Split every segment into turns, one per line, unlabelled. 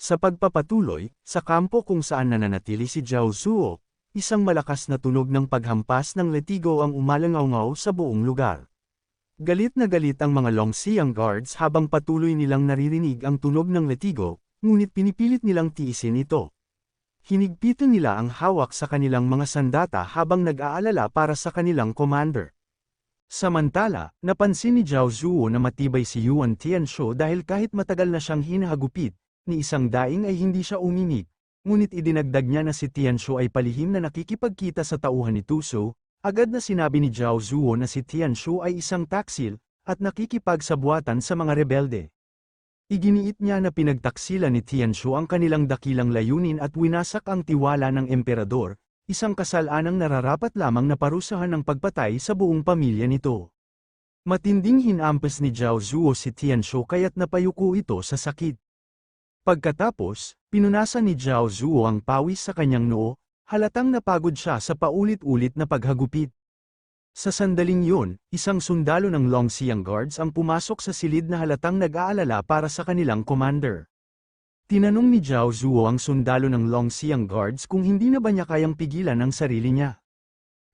Sa pagpapatuloy, sa kampo kung saan nananatili si Zhao Zuo, isang malakas na tunog ng paghampas ng letigo ang umalangaw sa buong lugar. Galit na galit ang mga Longxiang guards habang patuloy nilang naririnig ang tunog ng letigo, ngunit pinipilit nilang tiisin ito. Hinigpitan nila ang hawak sa kanilang mga sandata habang nag-aalala para sa kanilang commander. Samantala, napansin ni Zhao Zuo na matibay si Yuan Tianshou dahil kahit matagal na siyang hinahagupit, ni isang daing ay hindi siya uminig, ngunit idinagdag niya na si Tianshou ay palihim na nakikipagkita sa tauhan ni Tuso, agad na sinabi ni Zhao Zuo na si Tianshou ay isang taksil, at nakikipagsabuatan sa mga rebelde. Iginiit niya na pinagtaksila ni Tianshou ang kanilang dakilang layunin at winasak ang tiwala ng emperador, isang kasalanang nararapat lamang na parusahan ng pagpatay sa buong pamilya nito. Matinding hinampas ni Zhao Zuo si Tianshou kaya't napayuko ito sa sakit. Pagkatapos, pinunasan ni Zhao Zuo ang pawis sa kanyang noo, halatang napagod siya sa paulit-ulit na paghagupit. Sa sandaling yun, isang sundalo ng Longxiang Guards ang pumasok sa silid na halatang nag-aalala para sa kanilang commander. Tinanong ni Zhao Zuo ang sundalo ng Longxiang Guards kung hindi na ba niya kayang pigilan ang sarili niya.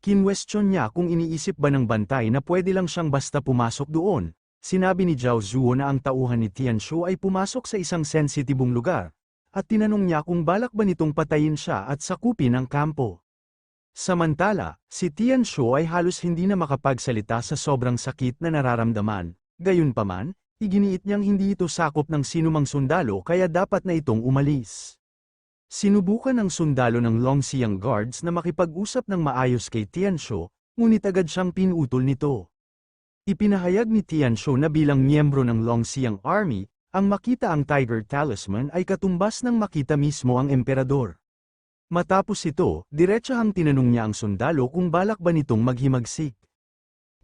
Kinwestiyon niya kung iniisip ba ng bantay na pwede lang siyang basta pumasok doon. Sinabi ni Zhao Zuo na ang tauhan ni Tianshu ay pumasok sa isang sensitibong lugar, at tinanong niya kung balak ba nitong patayin siya at sakupin ang kampo. Samantala, si Tianshu ay halos hindi na makapagsalita sa sobrang sakit na nararamdaman, gayunpaman, Iginiit niyang hindi ito sakop ng sinumang sundalo kaya dapat na itong umalis. Sinubukan ng sundalo ng Longxiang Guards na makipag-usap ng maayos kay Tianshu, ngunit agad siyang pinutol nito. Ipinahayag ni Tianshu na bilang miyembro ng Longxiang Army, ang makita ang Tiger Talisman ay katumbas ng makita mismo ang emperador. Matapos ito, diretsahang tinanong niya ang sundalo kung balak ba nitong maghimagsik.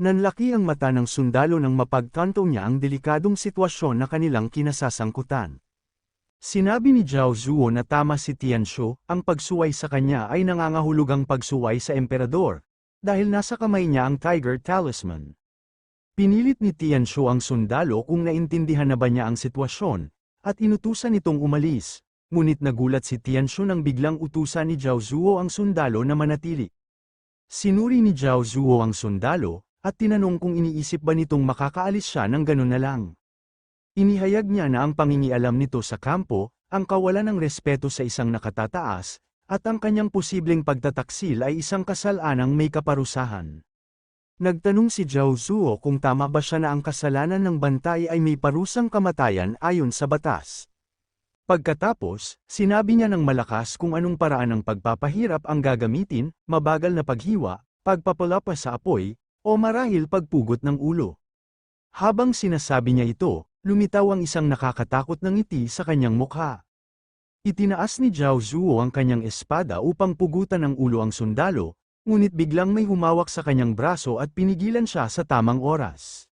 Nanlaki ang mata ng sundalo nang mapagtanto niya ang delikadong sitwasyon na kanilang kinasasangkutan. Sinabi ni Zhao Zuo na tama si Tianshu, ang pagsuway sa kanya ay nangangahulugang pagsuway sa emperador, dahil nasa kamay niya ang Tiger Talisman. Pinilit ni Tianshu ang sundalo kung naintindihan na ba niya ang sitwasyon, at inutusan itong umalis, ngunit nagulat si Tianshu nang biglang utusan ni Zhao Zuo ang sundalo na manatili. Sinuri ni Zhao Zuo ang sundalo, at tinanong kung iniisip ba nitong makakaalis siya ng ganun na lang. Inihayag niya na ang pangingialam nito sa kampo, ang kawalan ng respeto sa isang nakatataas, at ang kanyang posibleng pagtataksil ay isang kasalanang may kaparusahan. Nagtanong si Zhao Zuo kung tama ba siya na ang kasalanan ng bantay ay may parusang kamatayan ayon sa batas. Pagkatapos, sinabi niya ng malakas kung anong paraan ng pagpapahirap ang gagamitin, mabagal na paghiwa, pagpapalapa sa apoy, o marahil pagpugot ng ulo. Habang sinasabi niya ito, lumitaw ang isang nakakatakot na ngiti sa kanyang mukha. Itinaas ni Zhao Zuo ang kanyang espada upang pugutan ng ulo ang sundalo, ngunit biglang may humawak sa kanyang braso at pinigilan siya sa tamang oras.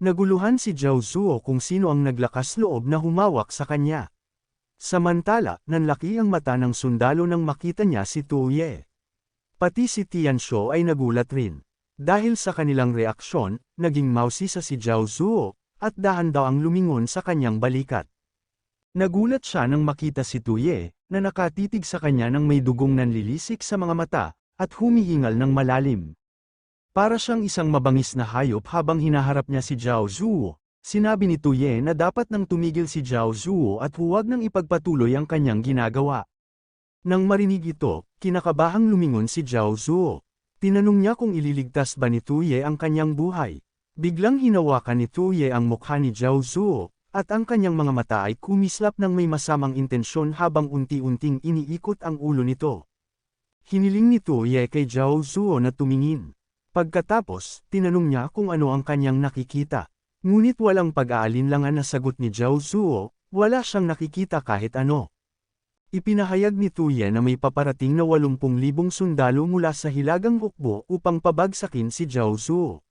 Naguluhan si Zhao Zuo kung sino ang naglakas loob na humawak sa kanya. Samantala, nanlaki ang mata ng sundalo nang makita niya si Tuye. Pati si Tianshu ay nagulat rin. Dahil sa kanilang reaksyon, naging mausisa si Zhao Zuo, at dahan daw ang lumingon sa kanyang balikat. Nagulat siya nang makita si Tuye, na nakatitig sa kanya ng may dugong nanlilisik sa mga mata, at humihingal ng malalim. Para siyang isang mabangis na hayop habang hinaharap niya si Zhao Zuo, sinabi ni Tuye na dapat nang tumigil si Zhao Zuo at huwag nang ipagpatuloy ang kanyang ginagawa. Nang marinig ito, kinakabahang lumingon si Zhao Zuo. Tinanong niya kung ililigtas ba ni Tuye ang kanyang buhay. Biglang hinawakan ni Tuye ang mukha ni Zhao Zuo, at ang kanyang mga mata ay kumislap ng may masamang intensyon habang unti-unting iniikot ang ulo nito. Hiniling ni Tuye kay Zhao Zuo na tumingin. Pagkatapos, tinanong niya kung ano ang kanyang nakikita. Ngunit walang pag-aalinlangan na sagot ni Zhao Zuo, wala siyang nakikita kahit ano. Ipinahayag ni Tuye na may paparating na 80,000 sundalo mula sa Hilagang Hukbo upang pabagsakin si Zhao Zuo.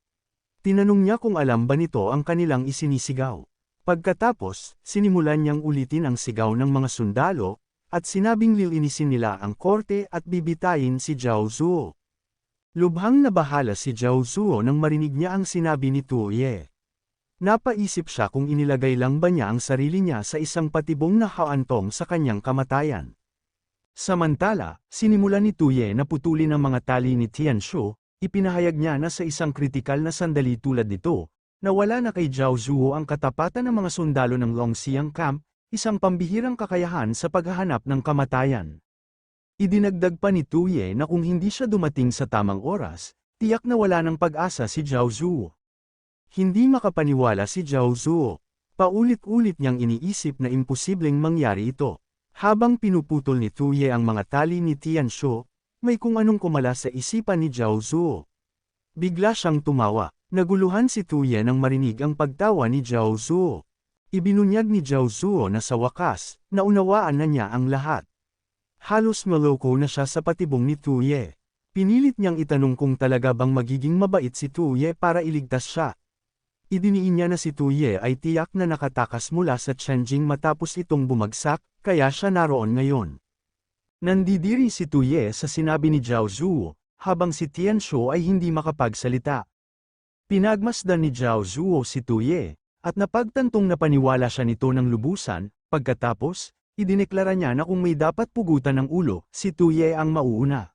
Tinanong niya kung alam ba nito ang kanilang isinisigaw. Pagkatapos, sinimulan niyang ulitin ang sigaw ng mga sundalo, at sinabing lilinisin nila ang korte at bibitayin si Zhao Zuo. Lubhang nabahala si Zhao Zuo nang marinig niya ang sinabi ni Tuye. Napaisip siya kung inilagay lang ba niya ang sarili niya sa isang patibong na haantong sa kanyang kamatayan. Samantala, sinimulan ni Tuye na putulin ang mga tali ni Tianshu, ipinahayag niya na sa isang kritikal na sandali tulad nito, na wala na kay Zhao Zuo ang katapatan ng mga sundalo ng Longxiang Camp, isang pambihirang kakayahan sa paghahanap ng kamatayan. Idinagdag pa ni Tuye na kung hindi siya dumating sa tamang oras, tiyak na wala ng pag-asa si Zhao Zuo. Hindi makapaniwala si Zhao Zuo. Paulit-ulit niyang iniisip na imposibleng mangyari ito. Habang pinuputol ni Tuye ang mga tali ni Tianshu, may kung anong kumala sa isipan ni Zhao Zuo. Bigla siyang tumawa. Naguluhan si Tuye nang marinig ang pagtawa ni Zhao Zuo. Ibinunyag ni Zhao Zuo na sa wakas, naunawaan na niya ang lahat. Halos maloko na siya sa patibong ni Tuye. Pinilit niyang itanong kung talaga bang magiging mabait si Tuye para iligtas siya. Idiniin niya na si Tuye ay tiyak na nakatakas mula sa Chenjing matapos itong bumagsak, kaya siya naroon ngayon. Nandidiri si Tuye sa sinabi ni Zhao Zuo, habang si Tianshu ay hindi makapagsalita. Pinagmasdan ni Zhao Zuo si Tuye, at napagtantong napaniwala siya nito ng lubusan, pagkatapos, idineklara niya na kung may dapat pugutan ng ulo, si Tuye ang mauuna.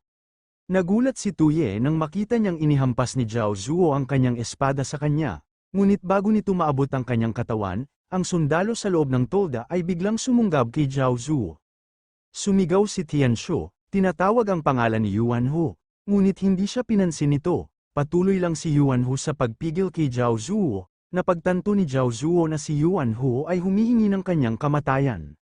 Nagulat si Tuye nang makita niyang inihampas ni Zhao Zuo ang kanyang espada sa kanya, ngunit bago nito maabot ang kanyang katawan, ang sundalo sa loob ng tolda ay biglang sumunggab kay Zhao Zuo. Sumigaw si Tianshu, tinatawag ang pangalan ni Yuan Hu, ngunit hindi siya pinansin nito, patuloy lang si Yuan Hu sa pagpigil kay Zhao Zuo, napagtanto ni Zhao Zuo na si Yuan Hu ay humihingi ng kanyang kamatayan.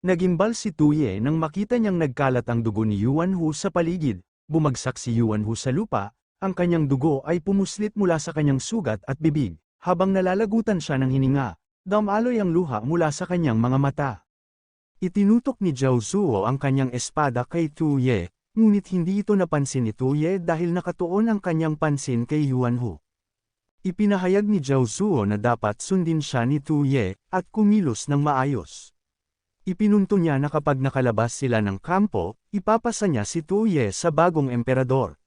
Nagimbal si Tuye nang makita niyang nagkalat ang dugo ni Yuan Hu sa paligid, bumagsak si Yuan Hu sa lupa, ang kanyang dugo ay pumuslit mula sa kanyang sugat at bibig, habang nalalagutan siya ng hininga, damaloy ang luha mula sa kanyang mga mata. Itinutok ni Zhao Zuo ang kanyang espada kay Tuye, ngunit hindi ito napansin ni Tuye dahil nakatuon ang kanyang pansin kay Yuan Hu. Ipinahayag ni Zhao Zuo na dapat sundin siya ni Tuye, at kumilos ng maayos. Ipinunto niya na kapag nakalabas sila ng kampo, ipapasa niya si Tuye sa bagong emperador.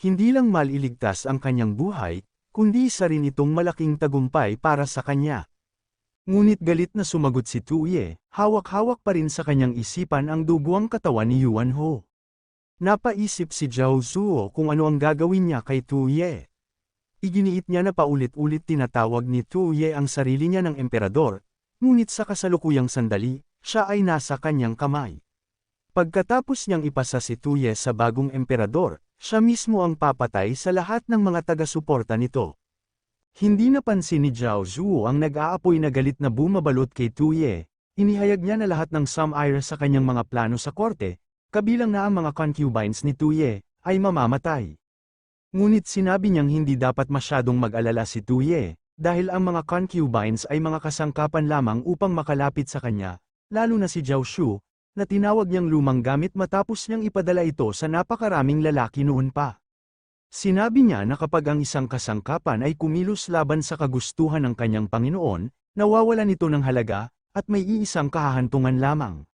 Hindi lang maliligtas ang kanyang buhay, kundi isa rin itong malaking tagumpay para sa kanya. Ngunit galit na sumagot si Tuye, hawak-hawak pa rin sa kanyang isipan ang duguang katawan ni Yuan Ho. Napaisip si Zhao Zuo kung ano ang gagawin niya kay Tuye. Iginiit niya na paulit-ulit tinatawag ni Tuye ang sarili niya ng emperador, ngunit sa kasalukuyang sandali, siya ay nasa kanyang kamay. Pagkatapos niyang ipasa si Tuye sa bagong emperador, siya mismo ang papatay sa lahat ng mga taga-suporta nito. Hindi napansin ni Zhao Zuo ang nag-aapoy na galit na bumabalot kay Tuye, inihayag niya na lahat ng Samaira sa kanyang mga plano sa korte, kabilang na ang mga concubines ni Tuye, ay mamamatay. Ngunit sinabi niyang hindi dapat masyadong mag-alala si Tuye, dahil ang mga concubines ay mga kasangkapan lamang upang makalapit sa kanya, lalo na si Zhao Shu, na tinawag niyang lumang gamit matapos niyang ipadala ito sa napakaraming lalaki noon pa. Sinabi niya na kapag ang isang kasangkapan ay kumilos laban sa kagustuhan ng kanyang Panginoon, nawawala nito ng halaga, at may iisang kahahantungan lamang.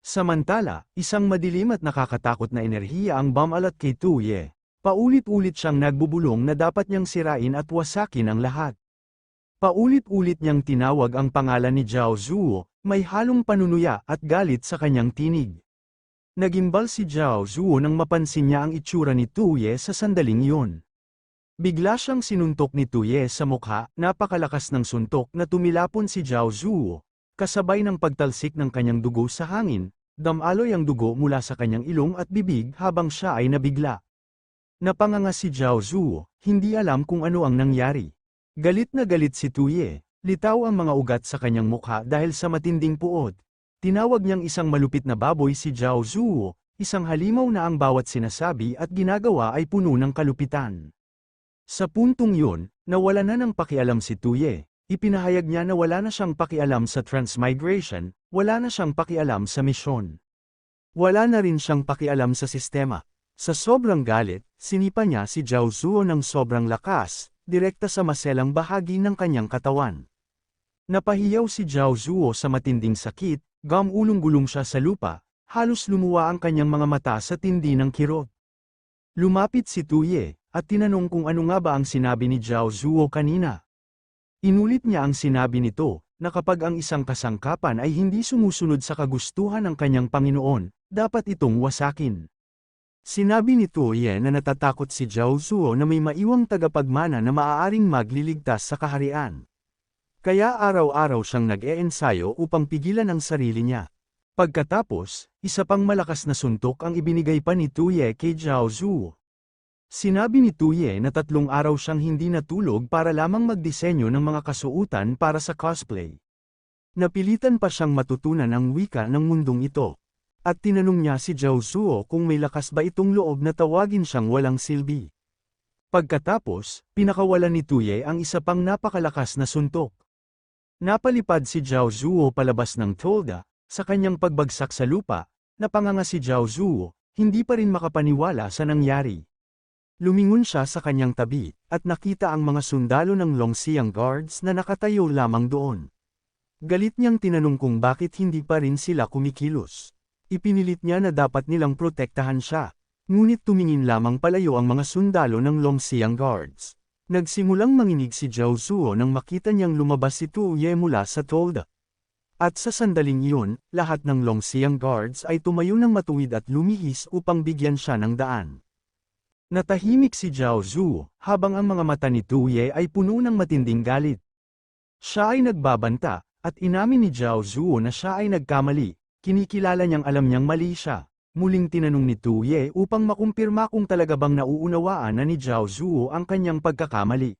Samantala, isang madilim at nakakatakot na enerhiya ang bamalat kay Tuye. Paulit-ulit siyang nagbubulong na dapat niyang sirain at wasakin ang lahat. Paulit-ulit niyang tinawag ang pangalan ni Zhao Zuo, may halong panunuya at galit sa kanyang tinig. Nagimbal si Zhao Zuo nang mapansin niya ang itsura ni Tuye sa sandaling iyon. Bigla siyang sinuntok ni Tuye sa mukha, napakalakas ng suntok na tumilapon si Zhao Zuo, kasabay ng pagtalsik ng kanyang dugo sa hangin, damaloy ang dugo mula sa kanyang ilong at bibig habang siya ay nabigla. Napanganga si Zhao Zuo, hindi alam kung ano ang nangyari. Galit na galit si Tuye, litaw ang mga ugat sa kanyang mukha dahil sa matinding puot, Tinawag niyang isang malupit na baboy si Zhao Zuo, isang halimaw na ang bawat sinasabi at ginagawa ay puno ng kalupitan. Sa puntong yun, nawala na ng pakialam si Tuye, ipinahayag niya na wala na siyang pakialam sa transmigration, wala na siyang pakialam sa misyon. Wala na rin siyang pakialam sa sistema. Sa sobrang galit, sinipa niya si Zhao Zuo ng sobrang lakas, direkta sa maselang bahagi ng kanyang katawan. Napahiyaw si Zhao Zuo sa matinding sakit, Gamulong-gulong siya sa lupa, halos lumuwa ang kanyang mga mata sa tindi ng kirot. Lumapit si Tuye, at tinanong kung ano nga ba ang sinabi ni Zhao Zuo kanina. Inulit niya ang sinabi nito, na kapag ang isang kasangkapan ay hindi sumusunod sa kagustuhan ng kanyang Panginoon, dapat itong wasakin. Sinabi ni Tuye na natatakot si Zhao Zuo na may maiwang tagapagmana na maaaring magliligtas sa kaharian. Kaya araw-araw siyang nag-eensayo upang pigilan ang sarili niya. Pagkatapos, isa pang malakas na suntok ang ibinigay pa ni Tuye kay Zhao Zuo. Sinabi ni Tuye na tatlong araw siyang hindi natulog para lamang magdisenyo ng mga kasuutan para sa cosplay. Napilitan pa siyang matutunan ang wika ng mundong ito. At tinanong niya si Zhao Zuo kung may lakas ba itong loob na tawagin siyang walang silbi. Pagkatapos, pinakawalan ni Tuye ang isa pang napakalakas na suntok. Napalipad si Zhao Zuo palabas ng tolda, sa kanyang pagbagsak sa lupa, napanganga si Zhao Zuo, hindi pa rin makapaniwala sa nangyari. Lumingon siya sa kanyang tabi, at nakita ang mga sundalo ng Longxiang Guards na nakatayo lamang doon. Galit niyang tinanong kung bakit hindi pa rin sila kumikilos. Ipinilit niya na dapat nilang protektahan siya, ngunit tumingin lamang palayo ang mga sundalo ng Longxiang Guards. Nagsimulang manginig si Zhao Zuo nang makita niyang lumabas si Tu Ye mula sa tolda. At sa sandaling iyon, lahat ng Longxiang guards ay tumayo ng matuwid at lumihis upang bigyan siya ng daan. Natahimik si Zhao Zhu, habang ang mga mata ni Tuye ay puno ng matinding galit. Siya ay nagbabanta, at inamin ni Zhao Zhu na siya ay nagkamali, kinikilala niyang alam niyang mali siya. Muling tinanong ni Tuye upang makumpirma kung talaga bang nauunawaan na ni Zhao Zhu ang kanyang pagkakamali.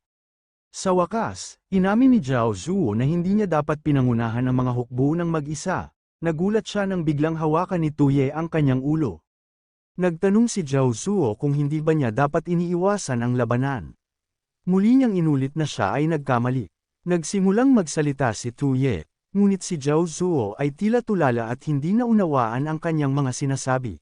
Sa wakas, inamin ni Zhao Zuo na hindi niya dapat pinangunahan ang mga hukbo ng mag-isa. Nagulat siya nang biglang hawakan ni Tuye ang kanyang ulo. Nagtanong si Zhao Zuo kung hindi ba niya dapat iniiwasan ang labanan. Muli niyang inulit na siya ay nagkamali. Nagsimulang magsalita si Tuye, ngunit si Zhao Zuo ay tila tulala at hindi naunawaan ang kanyang mga sinasabi.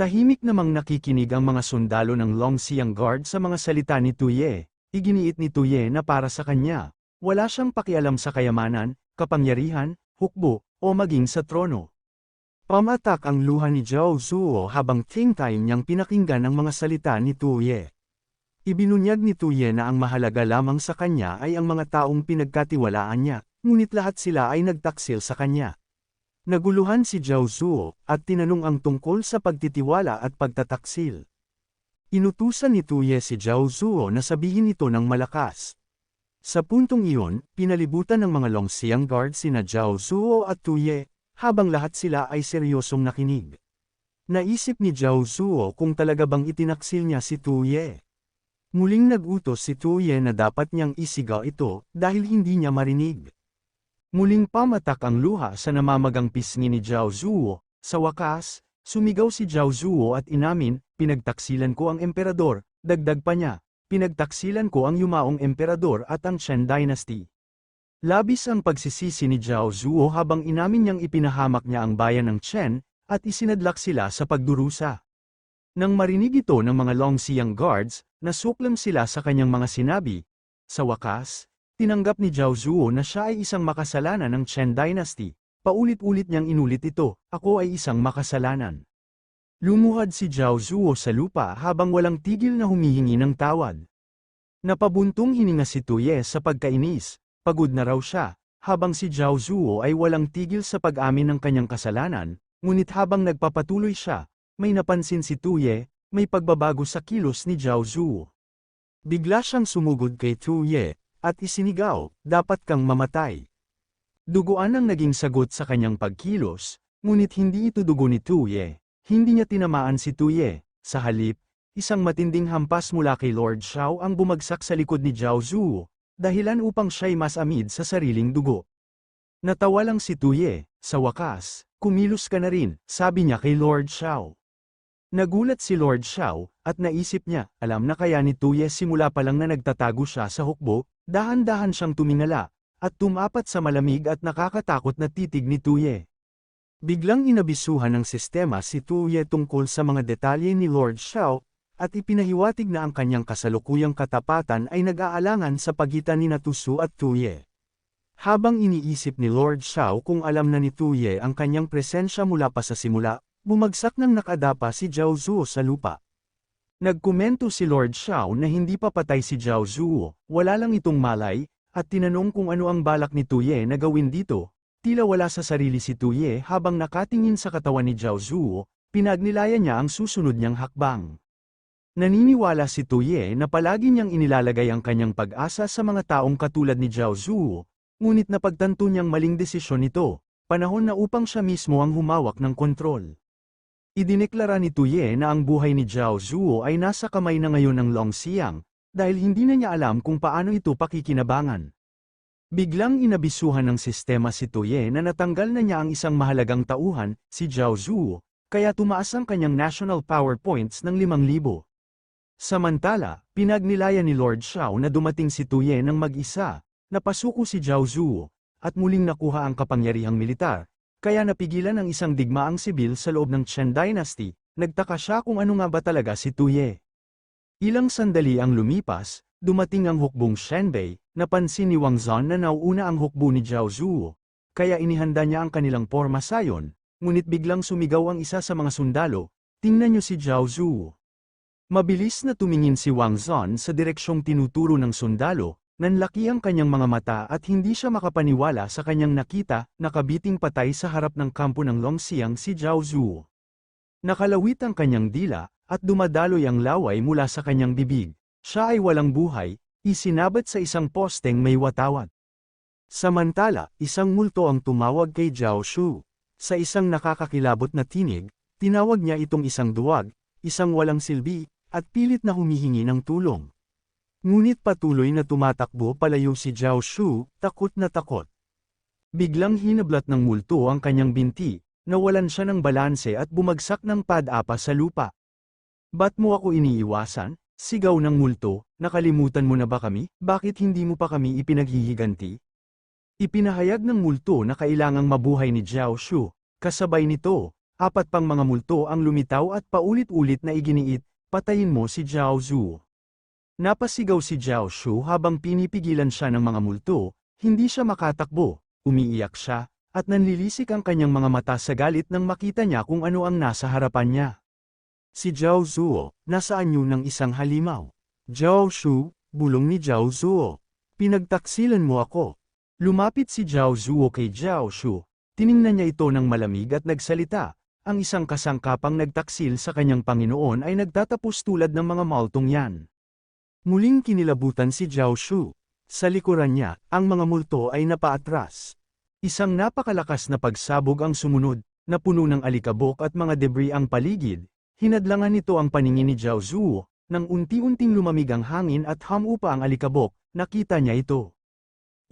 Tahimik namang nakikinig ang mga sundalo ng Longxiang Guard sa mga salita ni Tuye, Iginiit ni Tuye na para sa kanya, wala siyang pakialam sa kayamanan, kapangyarihan, hukbo, o maging sa trono. Pamatak ang luha ni Zhao Zuo habang ting time niyang pinakinggan ang mga salita ni Tuye. Ibinunyag ni Tuye na ang mahalaga lamang sa kanya ay ang mga taong pinagkatiwalaan niya, ngunit lahat sila ay nagtaksil sa kanya. Naguluhan si Zhao Zuo, at tinanong ang tungkol sa pagtitiwala at pagtataksil. Inutusan ni Tuye si Zhao Zuo na sabihin ito ng malakas. Sa puntong iyon, pinalibutan ng mga Longxiang Guard sina Zhao Zuo at Tuye, habang lahat sila ay seryosong nakinig. Naisip ni Zhao Zuo kung talaga bang itinaksil niya si Tuye. Muling nagutos si Tuye na dapat niyang isigaw ito dahil hindi niya marinig. Muling pamatak ang luha sa namamagang pisngi ni Zhao Zuo, sa wakas, Sumigaw si Zhao Zuo at inamin, pinagtaksilan ko ang emperador, dagdag pa niya, pinagtaksilan ko ang yumaong emperador at ang Chen Dynasty. Labis ang pagsisisi ni Zhao Zuo habang inamin niyang ipinahamak niya ang bayan ng Chen, at isinadlak sila sa pagdurusa. Nang marinig ito ng mga Longxiang guards, nasuklam sila sa kanyang mga sinabi. Sa wakas, tinanggap ni Zhao Zuo na siya ay isang makasalanan ng Chen Dynasty. Paulit-ulit niyang inulit ito, ako ay isang makasalanan. Lumuhad si Zhao Zuo sa lupa habang walang tigil na humihingi ng tawad. Napabuntong hininga si Tuye sa pagkainis, pagod na raw siya, habang si Zhao Zuo ay walang tigil sa pag-amin ng kanyang kasalanan, ngunit habang nagpapatuloy siya, may napansin si Tuye, may pagbabago sa kilos ni Zhao Zuo. Bigla siyang sumugod kay Tuye, at isinigaw, dapat kang mamatay. Duguan ang naging sagot sa kanyang pagkilos, ngunit hindi ito dugo ni Tuye. Hindi niya tinamaan si Tuye. Sa halip, isang matinding hampas mula kay Lord Xiao ang bumagsak sa likod ni Zhao Zuo, dahilan upang siya'y mas amid sa sariling dugo. Natawa lang si Tuye, sa wakas, kumilos ka na rin, sabi niya kay Lord Xiao. Nagulat si Lord Xiao, at naisip niya, alam na kaya ni Tuye simula pa lang na nagtatago siya sa hukbo, dahan-dahan siyang tumingala, at tumapat sa malamig at nakakatakot na titig ni Tuye. Biglang inabisuhan ng sistema si Tuye tungkol sa mga detalye ni Lord Xiao, at ipinahiwatig na ang kanyang kasalukuyang katapatan ay nag-aalangan sa pagitan ni Natusu at Tuye. Habang iniisip ni Lord Xiao kung alam na ni Tuye ang kanyang presensya mula pa sa simula, bumagsak ng nakadapa si Zhao Zuo sa lupa. Nagkomento si Lord Xiao na hindi pa patay si Zhao Zuo, wala lang itong malay, at tinanong kung ano ang balak ni Tuye na gawin dito, tila wala sa sarili si Tuye habang nakatingin sa katawan ni Zhao Zuo, pinagnilaya niya ang susunod niyang hakbang. Naniniwala si Tuye na palagi niyang inilalagay ang kanyang pag-asa sa mga taong katulad ni Zhao Zuo, ngunit napagtanto niyang maling desisyon ito, panahon na upang siya mismo ang humawak ng kontrol. Idineklara ni Tuye na ang buhay ni Zhao Zuo ay nasa kamay na ngayon ng Long Xiang, dahil hindi na niya alam kung paano ito pakikinabangan. Biglang inabisuhan ng sistema si Tuye na natanggal na niya ang isang mahalagang tauhan, si Zhao Zuo, kaya tumaas ang kanyang national power points ng 5,000. Samantala, pinagnilaya ni Lord Xiao na dumating si Tuye ng mag-isa, napasuko si Zhao Zuo, at muling nakuha ang kapangyarihang militar, kaya napigilan ang isang digmaang sibil sa loob ng Chen Dynasty, nagtaka siya kung ano nga ba talaga si Tuye. Ilang sandali ang lumipas, dumating ang hukbong Shenbei, napansin ni Wang Zan na nauuna ang hukbo ni Zhao Zuo, kaya inihanda niya ang kanilang porma sayon, ngunit biglang sumigaw ang isa sa mga sundalo, tingnan niyo si Zhao Zuo. Mabilis na tumingin si Wang Zan sa direksyong tinuturo ng sundalo, nanlaki ang kanyang mga mata at hindi siya makapaniwala sa kanyang nakita, nakabiting patay sa harap ng kampo ng Longxiang si Zhao Zuo. Nakalawit ang kanyang dila, at dumadaloy ang laway mula sa kanyang bibig. Siya ay walang buhay, isinabat sa isang posteng may watawat. Samantala, isang multo ang tumawag kay Zhao Shu. Sa isang nakakakilabot na tinig, tinawag niya itong isang duwag, isang walang silbi, at pilit na humihingi ng tulong. Ngunit patuloy na tumatakbo palayo si Zhao Shu, takot na takot. Biglang hinablat ng multo ang kanyang binti, nawalan siya ng balanse at bumagsak ng padapa sa lupa. Ba't mo ako iniiwasan? Sigaw ng multo, nakalimutan mo na ba kami? Bakit hindi mo pa kami ipinaghihiganti? Ipinahayag ng multo na kailangang mabuhay ni Zhao Shu. Kasabay nito, apat pang mga multo ang lumitaw at paulit-ulit na iginiit, patayin mo si Zhao Zhu. Napasigaw si Zhao Shu habang pinipigilan siya ng mga multo, hindi siya makatakbo, umiiyak siya, at nanlilisik ang kanyang mga mata sa galit nang makita niya kung ano ang nasa harapan niya. Si Zhao Zuo, nasa anyo ng isang halimaw. Zhao Shu, bulong ni Zhao Zuo. Pinagtaksilan mo ako. Lumapit si Zhao Zuo kay Zhao Shu. Tiningnan niya ito ng malamig at nagsalita. Ang isang kasangkapang nagtaksil sa kanyang Panginoon ay nagtatapos tulad ng mga maltong yan. Muling kinilabutan si Zhao Shu. Sa likuran niya, ang mga multo ay napaatras. Isang napakalakas na pagsabog ang sumunod, na puno ng alikabok at mga debris ang paligid, Hinadlangan nito ang paningin ni Zhao Zuo, nang unti-unting lumamig ang hangin at hamupa ang alikabok, nakita niya ito.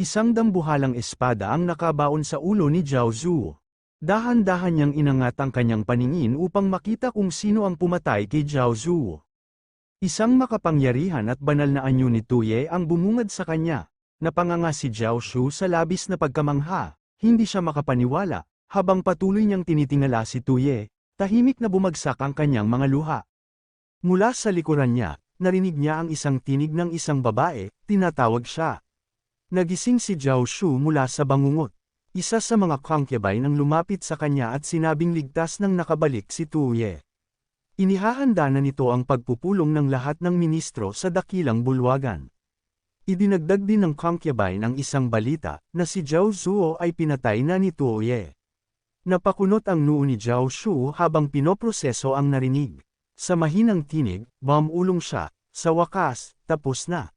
Isang dambuhalang espada ang nakabaon sa ulo ni Zhao Zuo. Dahan-dahan niyang inangat ang kanyang paningin upang makita kung sino ang pumatay kay Zhao Zuo. Isang makapangyarihan at banal na anyo ni Tuye ang bumungad sa kanya. Napanganga si Zhao Shu sa labis na pagkamangha, hindi siya makapaniwala, habang patuloy niyang tinitingala si Tuye, Tahimik na bumagsak ang kanyang mga luha. Mula sa likuran niya, narinig niya ang isang tinig ng isang babae, tinatawag siya. Nagising si Zhao Shu mula sa bangungot. Isa sa mga concubine nang lumapit sa kanya at sinabing ligtas nang nakabalik si Tuye. Inihahanda na nito ang pagpupulong ng lahat ng ministro sa dakilang bulwagan. Idinagdag din ng concubine ang isang balita na si Zhao Zuo ay pinatay na ni Tuye. Napakunot ang noo ni Zhao Shu habang pinoproseso ang narinig. Sa mahinang tinig, bumulong siya, sa wakas, tapos na.